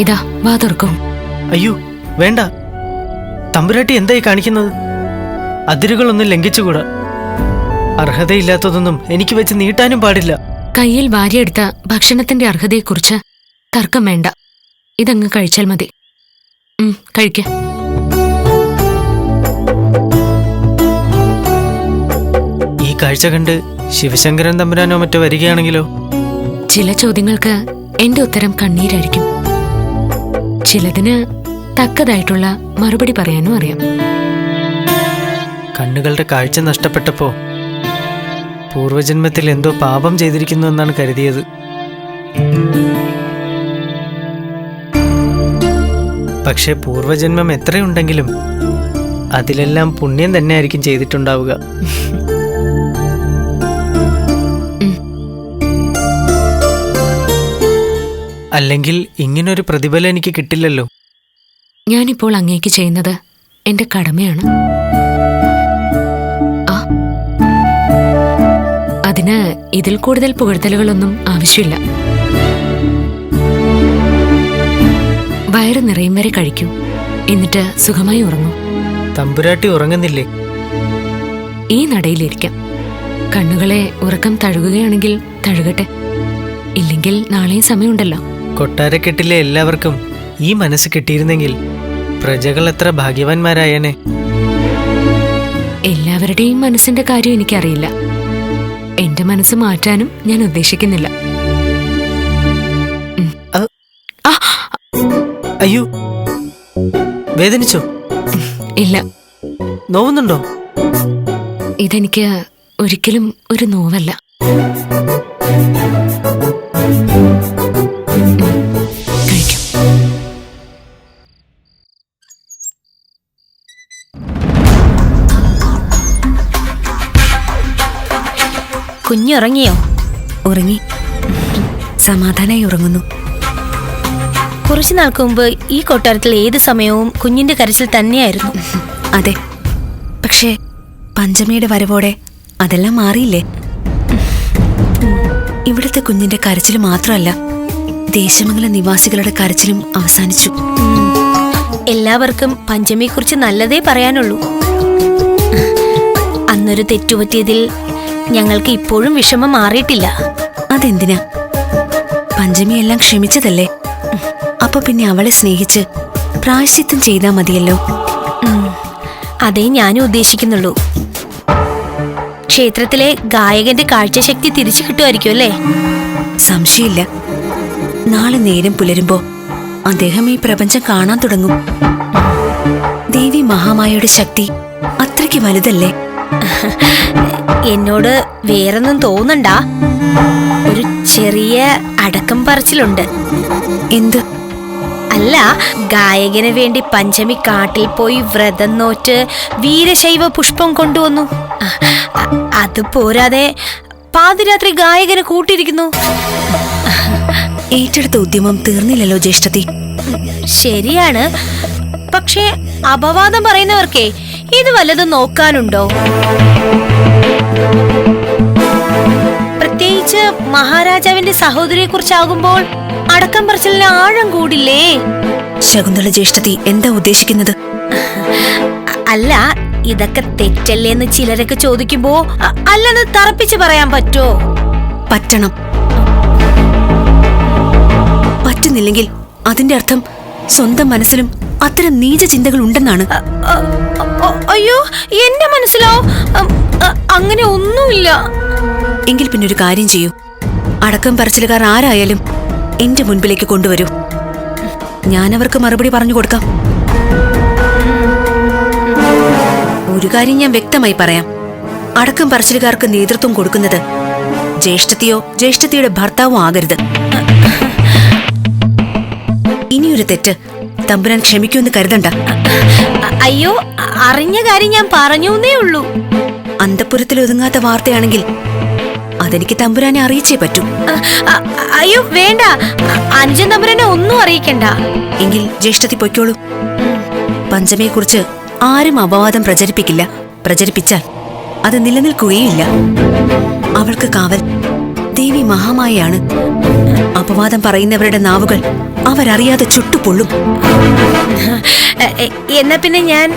ഇതാ വാ തുറക്കൂ. അയ്യോ വേണ്ട. തമ്പുരാട്ടി എന്തായി കാണിക്കുന്നത്? അതിരുകളൊന്നും ലംഘിച്ചുകൂടാ. അർഹതയില്ലാത്തതൊന്നും എനിക്ക് വെച്ച് നീട്ടാനും പാടില്ല. കയ്യിൽ വാരിയെടുത്ത ഭക്ഷണത്തിന്റെ അർഹതയെക്കുറിച്ച് തർക്കം വേണ്ട. ഇതങ്ങ് കഴിച്ചാൽ മതി. കഴിക്ക. ഈ കാഴ്ച കണ്ട് ശിവശങ്കരൻ തമ്പുരാനോ മറ്റോ വരികയാണെങ്കിലോ? ചില ചോദ്യങ്ങൾക്ക് എന്റെ ഉത്തരം കണ്ണീരായിരിക്കും. ചിലതിന് തക്കതായിട്ടുള്ള മറുപടി പറയാനും അറിയാം. കണ്ണുകളുടെ കാഴ്ച നഷ്ടപ്പെട്ടപ്പോ പൂർവജന്മത്തിൽ എന്തോ പാപം ചെയ്തിരിക്കുന്നു എന്നാണ് കരുതിയത്. പക്ഷെ പൂർവജന്മം എത്രയുണ്ടെങ്കിലും അതിലെല്ലാം പുണ്യം തന്നെയായിരിക്കും ചെയ്തിട്ടുണ്ടാവുക. അല്ലെങ്കിൽ ഇങ്ങനൊരു പ്രതിഫലം എനിക്ക് കിട്ടില്ലല്ലോ. ഞാനിപ്പോൾ അങ്ങേക്ക് ചെയ്യുന്നത് എന്റെ കടമയാണ്. ആ. അതിന് ഇതിൽ കൂടുതൽ പുകഴ്ത്തലുകളൊന്നും ആവശ്യമില്ല. വയറ് നിറയും വരെ കഴിക്കൂ. എന്നിട്ട് സുഖമായി ഉറങ്ങൂ. തമ്പുരാട്ടി ഉറങ്ങുന്നില്ലേ? ഈ നടയിലിരിക്കാം. കണ്ണുകളെ ഉറക്കം തഴുകുകയാണെങ്കിൽ തഴുകട്ടെ. ഇല്ലെങ്കിൽ നാളെയും സമയമുണ്ടല്ലോ. കൊട്ടാരക്കെട്ടിലെ എല്ലാവർക്കും? ഈ മനസ്സ് കിട്ടിയിരുന്നെങ്കിൽ പ്രജകൾ എത്ര ഭാഗ്യവാന്മാരായേനെ. എല്ലാവരുടെയും മനസ്സിന്റെ കാര്യം എനിക്കറിയില്ല. എന്റെ മനസ്സ് മാറ്റാനും ഞാൻ ഉദ്ദേശിക്കുന്നില്ല. അയ്യോ വേദനിച്ചോ? ഇല്ല. നോവുന്നുണ്ടോ? ഇതെനിക്ക് ഒരിക്കലും ഒരു നോവല്ല. കുഞ്ഞുറങ്ങിയോ ഉറങ്ങി. സമാധാനമായി ഉറങ്ങുന്നു. കുറച്ചു നാൾക്ക് മുമ്പ് ഈ കൊട്ടാരത്തിൽ ഏത് സമയവും കുഞ്ഞിന്റെ കരച്ചിൽ തന്നെയായിരുന്നു. അതെ. പക്ഷേ പഞ്ചമിയുടെ വരവോടെ അതെല്ലാം മാറിയില്ലേ? ഇവിടുത്തെ കുഞ്ഞിന്റെ കരച്ചിൽ മാത്രമല്ല ദേശമംഗല നിവാസികളുടെ കരച്ചിലും അവസാനിച്ചു. എല്ലാവർക്കും പഞ്ചമിയെക്കുറിച്ച് നല്ലതേ പറയാനുള്ളൂ. അന്നൊരു തെറ്റുപറ്റിയതിൽ ഞങ്ങൾക്ക് ഇപ്പോഴും വിഷമം മാറിയിട്ടില്ല. അതെന്തിനാ? പഞ്ചമിയെല്ലാം ക്ഷമിച്ചതല്ലേ? അപ്പൊ പിന്നെ അവളെ സ്നേഹിച്ച് പ്രായശ്ചിത്തം ചെയ്താൽ മതിയല്ലോ? അതേ ഞാനും ഉദ്ദേശിക്കുന്നുള്ളൂ. ക്ഷേത്രത്തിലെ ഗായകന്റെ കാഴ്ചശക്തി തിരിച്ചു കിട്ടുമായിരിക്കും അല്ലേ? സംശയമില്ല. നാളെ നേരം പുലരുമ്പോ അദ്ദേഹം ഈ പ്രപഞ്ചം കാണാൻ തുടങ്ങും. ദേവി മഹാമായയുടെ ശക്തി അത്രയ്ക്ക് വലുതല്ലേ? എന്നോട് വേറൊന്നും തോന്നണ്ട. ഒരു ചെറിയ അടക്കം പറച്ചിലുണ്ട്. എന്ത്? അല്ല ഗായകന് വേണ്ടി പഞ്ചമി കാട്ടിൽ പോയി വ്രതം നോറ്റ് വീരശൈവ പുഷ്പം കൊണ്ടുവന്നു. അത് പോരാതെ പാതിരാത്രി ഗായകന് കൂട്ടിയിരിക്കുന്നു. ഏറ്റെടുത്ത ഉദ്യമം തീർന്നില്ലല്ലോ ജ്യേഷ്ഠത്തി. ശരിയാണ്. പക്ഷേ അപവാദം പറയുന്നവർക്കേ ഇത് വല്ലതും നോക്കാനുണ്ടോ? പ്രത്യേകിച്ച് മഹാരാജാവിന്റെ സഹോദരിയെ കുറിച്ചാകുമ്പോൾ അടക്കം പറച്ചിലിന് ആഴം കൂടില്ലേ? ശകുന്തള ജ്യേഷ്ഠത്തി എന്താ ഉദ്ദേശിക്കുന്നത്? അല്ല ഇതൊക്കെ തെറ്റല്ലേ എന്ന് ചിലരൊക്കെ ചോദിക്കുമ്പോ അല്ലെന്ന് തറപ്പിച്ച് പറയാൻ പറ്റോ പറ്റണം. പറ്റുന്നില്ലെങ്കിൽ അതിന്റെ അർത്ഥം സ്വന്തം മനസ്സിലും അത്തരം നീച ചിന്തകൾ ഉണ്ടെന്നാണ് അയ്യോ എന്റെ മനസ്സിലോ? അങ്ങനെ ഒന്നുമില്ല. എങ്കിൽ പിന്നെ ഒരു കാര്യം ചെയ്യൂ. അടക്കം പറച്ചിലുകാർ ആരായാലും എന്റെ മുൻപിലേക്ക് കൊണ്ടുവരൂ. ഞാനവർക്ക് മറുപടി പറഞ്ഞു കൊടുക്കാം. ഒരു കാര്യം ഞാൻ വ്യക്തമായി പറയാം. അടക്കം പറച്ചിലുകാർക്ക് നേതൃത്വം കൊടുക്കുന്നത് ജ്യേഷ്ഠത്തിയോ ജ്യേഷ്ഠത്തിയുടെ ഭർത്താവോ ആകരുത്. ഇനിയൊരു തെറ്റ്. തമ്പുരാൻ ക്ഷമിക്കുമെന്ന് കരുതണ്ട. അയ്യോ അറിഞ്ഞ കാര്യം ഞാൻ പറഞ്ഞേ ഉള്ളൂ. അന്തപുരത്തിൽ ഒതുങ്ങാത്ത വാർത്തയാണെങ്കിൽ അതെനിക്ക് തമ്പുരാനെ അറിയിച്ചേ പറ്റൂ. അയ്യോ വേണ്ട. അഞ്ചൻ തമ്പുരാനെ ഒന്നും അറിയിക്കണ്ട. എങ്കിൽ ജ്യേഷ്ഠത്തി പൊയ്ക്കോളൂ. പഞ്ചമയെ കുറിച്ച് ആരും അപവാദം പ്രചരിപ്പിക്കില്ല. പ്രചരിപ്പിച്ചാൽ അത് നിലനിൽക്കുകയില്ല. അവൾക്ക് കാവൽ. ദേവി മഹാമായയാണ്. അപവാദം പറയുന്നവരുടെ നാവുകൾ അവരറിയാതെ ചുട്ടുപൊള്ളും. എന്നാ പിന്നെ ഞാൻ?